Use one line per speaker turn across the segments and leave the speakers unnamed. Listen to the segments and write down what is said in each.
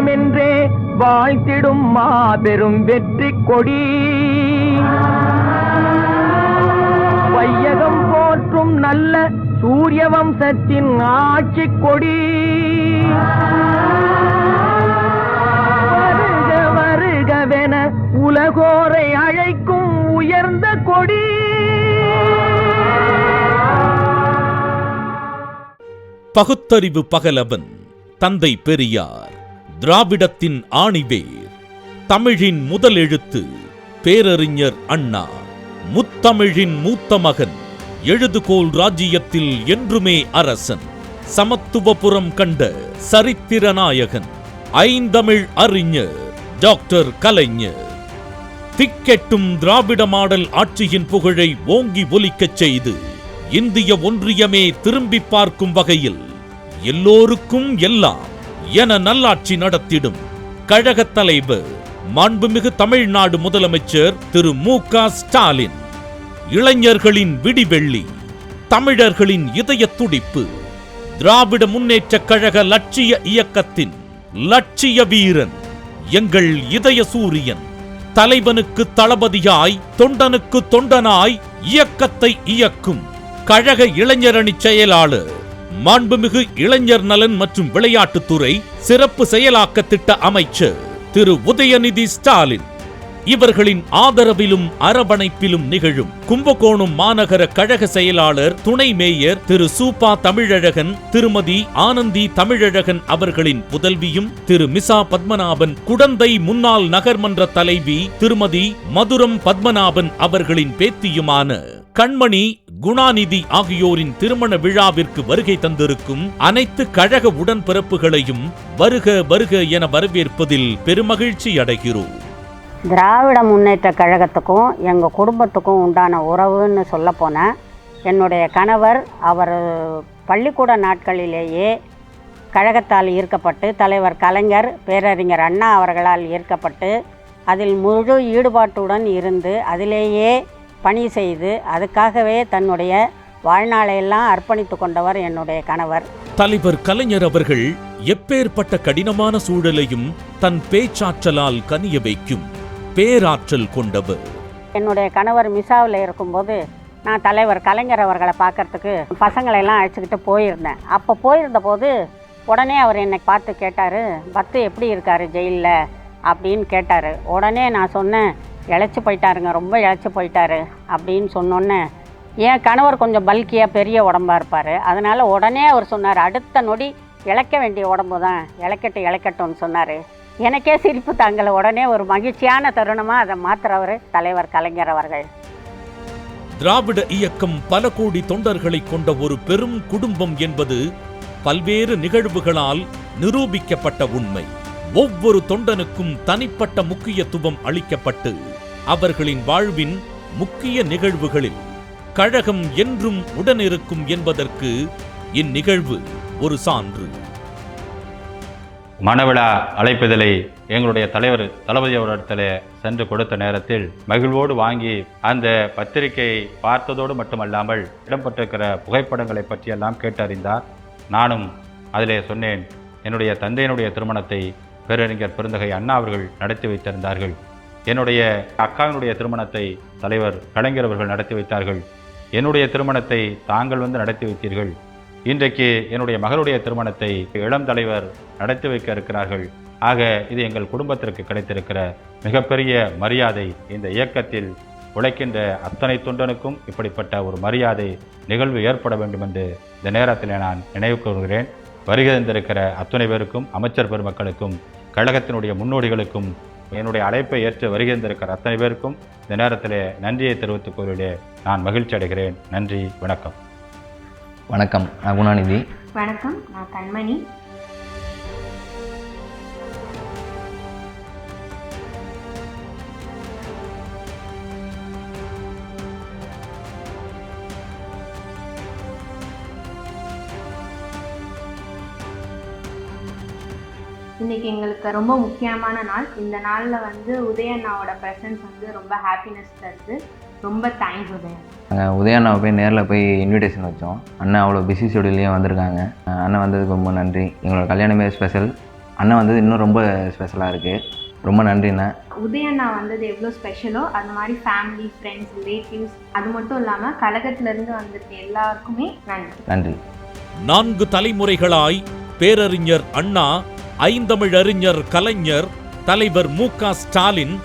தியாகமென்றே வாழ்த்திடும் மாபெரும் வெற்றி கொடி. வையகம் போற்றும் நல்ல சூரிய வம்சத்தின் ஆட்சி கொடி. வருக வருகவென உலகோரை அழைக்கும் உயர்ந்த கொடி.
பகுத்தறிவு பகலவன் தந்தை பெரியார். திராவிடத்தின் ஆணிவேர் தமிழின் முதல் எழுத்து பேரறிஞர் அண்ணா. முத்தமிழின் மூத்த மகன் எழுதுகோல் ராஜ்யத்தில் என்றுமே அரசன். சமத்துவபுரம் கண்ட சரித்திர நாயகன் ஐந்தமிழ் அறிஞர் டாக்டர் கலைஞர். திக்கெட்டும் திராவிட மாடல் ஆட்சியின் புகழை ஓங்கி ஒலிக்கச் செய்து இந்திய ஒன்றியமே திரும்பி பார்க்கும் வகையில் எல்லோருக்கும் எல்லாம் என நல்லாட்சி நடத்திடும். கழக தலைவர் மாண்புமிகு தமிழ்நாடு முதலமைச்சர் திரு மு க. ஸ்டாலின். இளைஞர்களின் விடிவெள்ளி தமிழர்களின் இதய துடிப்பு. திராவிட முன்னேற்ற கழக லட்சிய இயக்கத்தின் லட்சிய வீரன் எங்கள் இதய சூரியன். தலைவனுக்கு தளபதியாய் தொண்டனுக்கு தொண்டனாய் இயக்கத்தை இயக்கும் கழக இளைஞரணி செயலாளர் மாண்புமிகு இளைஞர் நலன் மற்றும் விளையாட்டுத்துறை சிறப்பு செயலாக்க திட்ட அமைச்சர் திரு உதயநிதி ஸ்டாலின். இவர்களின் ஆதரவிலும் அரவணைப்பிலும் நிகழும் கும்பகோணம் மாநகர கழக செயலாளர் துணை மேயர் திரு சூப்பா தமிழழகன் திருமதி ஆனந்தி தமிழழகன் அவர்களின் புதல்வியும் திரு மிசா பத்மநாபன் குடந்தை முன்னாள் நகர்மன்ற தலைவி திருமதி மதுரம் பத்மநாபன் அவர்களின் பேத்தியுமான கண்மணி குணாநிதி ஆகியோரின் திருமண விழாவிற்கு வருகை தந்திருக்கும் அனைத்து கழக உடன்பிறப்புகளையும் வருக வருக என வரவேற்பதில் பெருமகிழ்ச்சி அடைகிறோம்.
திராவிட முன்னேற்ற கழகத்துக்கும் எங்கள் குடும்பத்துக்கும் உண்டான உறவுன்னு சொல்லப்போனால் என்னுடைய கணவர் அவர் பள்ளிக்கூட நாட்களிலேயே கழகத்தால் ஈர்க்கப்பட்டு தலைவர் கலைஞர் பேரறிஞர் அண்ணா அவர்களால் ஈர்க்கப்பட்டு அதில் முழு ஈடுபாட்டுடன் இருந்து அதிலேயே பணி செய்து அதுக்காகவே தன்னுடைய வாழ்நாளையெல்லாம் அர்ப்பணித்து கொண்டவர் என்னுடைய கணவர்.
தலைவர் கலைஞர் அவர்கள் எப்பேற்பட்ட கடினமான சூழலையும் தன் பேச்சாற்றலால் கனிய வைக்கும் பேராற்றல் கொண்டவர்.
என்னுடைய கணவர் மிசாவில் இருக்கும்போது நான் தலைவர் கலைஞர் அவர்களை பார்க்கறதுக்கு பசங்களை எல்லாம் அழைச்சிக்கிட்டு போயிருந்தேன். அப்போ போயிருந்த போது உடனே அவர் என்னை பார்த்து கேட்டார் பத்து எப்படி இருக்காரு ஜெயிலில்? அப்படின்னு கேட்டார். உடனே நான் சொன்னேன் இழைச்சி போயிட்டாருங்க ரொம்ப இழைச்சி போயிட்டாரு அப்படின்னு சொன்னோன்னே என் கணவர் கொஞ்சம் பல்கியாக பெரிய உடம்பா இருப்பார்? அதனால் உடனே அவர் சொன்னார் அடுத்த நொடி இழைக்க வேண்டிய உடம்பு தான் இழைக்கட்டும் இழைக்கட்டும்னு சொன்னார். எனக்கே சிரிப்பு தாங்கலை உடனே ஒரு மகிழ்ச்சியான தருணமாக அதை மாற்றுறவர் தலைவர் கலைஞர் அவர்கள்.
திராவிட இயக்கம் பல கோடி தொண்டர்களை கொண்ட ஒரு பெரும் குடும்பம் என்பது பல்வேறு நிகழ்வுகளால் நிரூபிக்கப்பட்ட உண்மை. ஒவ்வொரு தொண்டனுக்கும் தனிப்பட்ட முக்கியத்துவம் அளிக்கப்பட்டு அவர்களின் வாழ்வின் முக்கிய நிகழ்வுகளில் கழகம் என்றும் உடனிருக்கும் என்பதற்கு இந்நிகழ்வு ஒரு சான்று.
மணவிழா அழைப்பிதழை எங்களுடைய தலைவர் தளபதி அவரிடத்தில் சென்று கொடுத்த நேரத்தில் மகிழ்வோடு வாங்கி அந்த பத்திரிகையை பார்த்ததோடு மட்டுமல்லாமல் இடம்பெற்றிருக்கிற புகைப்படங்களை பற்றியெல்லாம் கேட்டறிந்தார். நானும் அதிலே சொன்னேன் என்னுடைய தந்தையினுடைய திருமணத்தை பேரறிஞர் பெருந்தகை அண்ணா அவர்கள் நடத்தி வைத்திருந்தார்கள். என்னுடைய அக்காவினுடைய திருமணத்தை தலைவர் கலைஞர் அவர்கள் நடத்தி வைத்தார்கள். என்னுடைய திருமணத்தை தாங்கள் வந்து நடத்தி வைத்தீர்கள். இன்றைக்கு என்னுடைய மகளுடைய திருமணத்தை இளம் தலைவர் நடத்தி வைக்க இருக்கிறார்கள். ஆக இது எங்கள் குடும்பத்திற்கு கிடைத்திருக்கிற மிகப்பெரிய மரியாதை. இந்த இயக்கத்தில் உழைக்கின்ற அத்தனை தொண்டனுக்கும் இப்படிப்பட்ட ஒரு மரியாதை நிகழ்வு ஏற்பட வேண்டும் என்று இந்த நேரத்தில் நான் நினைவு கூறுகிறேன் வருகிறந்திருக்கிற அத்துணை பேருக்கும் அமைச்சர் பெருமக்களுக்கும் கழகத்தினுடைய முன்னோடிகளுக்கும் என்னுடைய அழைப்பை ஏற்று வருகை தந்திருக்கிற அத்தனை பேருக்கும் இந்த நேரத்தில் நன்றியை தெரிவித்துக் கொள்வதிலே நான் மகிழ்ச்சி அடைகிறேன். நன்றி வணக்கம்.
வணக்கம் நான் குணாநிதி.
வணக்கம் நான் கண்மணி இன்னைக்கு எங்களுக்கு ரொம்ப முக்கியமான நாள். இந்த நாளில் வந்து உதயண்ணாவோட ப்ரெசன்ஸ் வந்து ரொம்ப ஹாப்பினஸ் தருது ரொம்ப தேங்க்ஸ் உதயன்
நாங்கள் உதயண்ணாவை போய் நேரில் போய் இன்விடேஷன் வச்சோம். அண்ணன் அவ்வளோ பிஸி ஷெடியூல்லையும் வந்திருக்காங்க. அண்ணன் வந்ததுக்கு ரொம்ப நன்றி. எங்களோட கல்யாணமே ஸ்பெஷல் அண்ணன் வந்தது இன்னும் ரொம்ப ஸ்பெஷலாக இருக்குது ரொம்ப நன்றிண்ணே.
உதயண்ணா வந்தது எவ்வளோ ஸ்பெஷலோ அது மாதிரி ஃபேமிலி ஃப்ரெண்ட்ஸ் ரிலேட்டிவ்ஸ் அது மட்டும் இல்லாமல் கழகத்திலேருந்து வந்திருக்க எல்லாருக்குமே நன்றி.
நன்றி.
நான்கு தலைமுறைகளாய் பேரறிஞர் அண்ணா ஐந்தமிழறிஞர் கலைஞர் தலைவர் மு க ஸ்டாலின்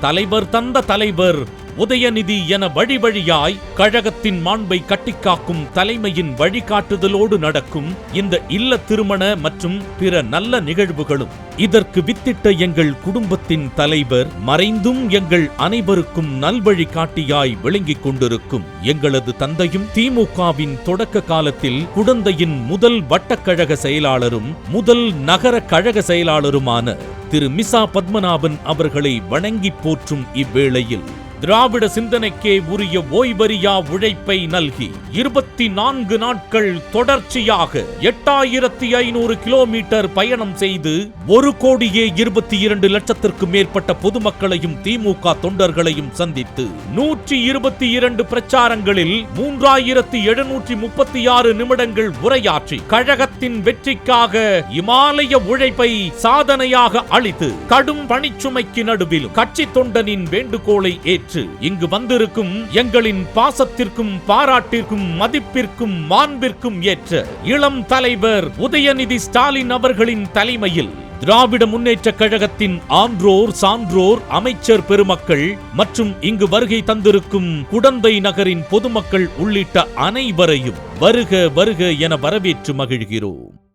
தலைவர் தந்த தலைவர் உதயநிதி என வழி வழியாய் கழகத்தின் மாண்பை கட்டிக்காக்கும் தலைமையின் வழிகாட்டுதலோடு நடக்கும் இந்த இல்ல திருமண மற்றும் பிற நல்ல நிகழ்வுகளும். இதற்கு வித்திட்ட எங்கள் குடும்பத்தின் தலைவர் மறைந்தும் எங்கள் அனைவருக்கும் நல்வழி காட்டியாய் விளங்கிக் கொண்டிருக்கும். எங்களது தந்தையும் திமுகவின் தொடக்க காலத்தில் குடந்தையின் முதல் வட்டக்கழக செயலாளரும் முதல் நகர கழக செயலாளருமான திரு மிசா பத்மநாபன் அவர்களை வணங்கி போற்றும் இவ்வேளையில். திராவிட சிந்தனைக்கே உரிய ஓய்வறியா உழைப்பை நல்கி இருபத்தி நான்கு நாட்கள் தொடர்ச்சியாக எட்டாயிரத்தி ஐநூறு கிலோமீட்டர் பயணம் செய்து ஒரு கோடியே இருபத்தி இரண்டு லட்சத்திற்கு மேற்பட்ட பொதுமக்களையும் திமுக தொண்டர்களையும் சந்தித்து நூற்றி இருபத்தி இரண்டு பிரச்சாரங்களில் மூன்றாயிரத்தி எழுநூற்றி முப்பத்தி ஆறு நிமிடங்கள் உரையாற்றி கழகத்தின் வெற்றிக்காக இமாலய உழைப்பை சாதனையாக அளித்து கடும் பணிச்சுமைக்கு நடுவில் கட்சி தொண்டனின் வேண்டுகோளை ஏற்று இங்கு வந்திருக்கும் எங்களின் பாசத்திற்கும் பாராட்டிற்கும் மதிப்பிற்கும் மாண்பிற்கும் ஏற்ற இளம் தலைவர் உதயநிதி ஸ்டாலின் அவர்களின் தலைமையில் திராவிட முன்னேற்ற கழகத்தின் ஆன்றோர் சான்றோர் அமைச்சர் பெருமக்கள் மற்றும் இங்கு வருகை தந்திருக்கும் குடந்தை நகரின் பொதுமக்கள் உள்ளிட்ட அனைவரையும் வருக வருக என வரவேற்று மகிழ்கிறோம்.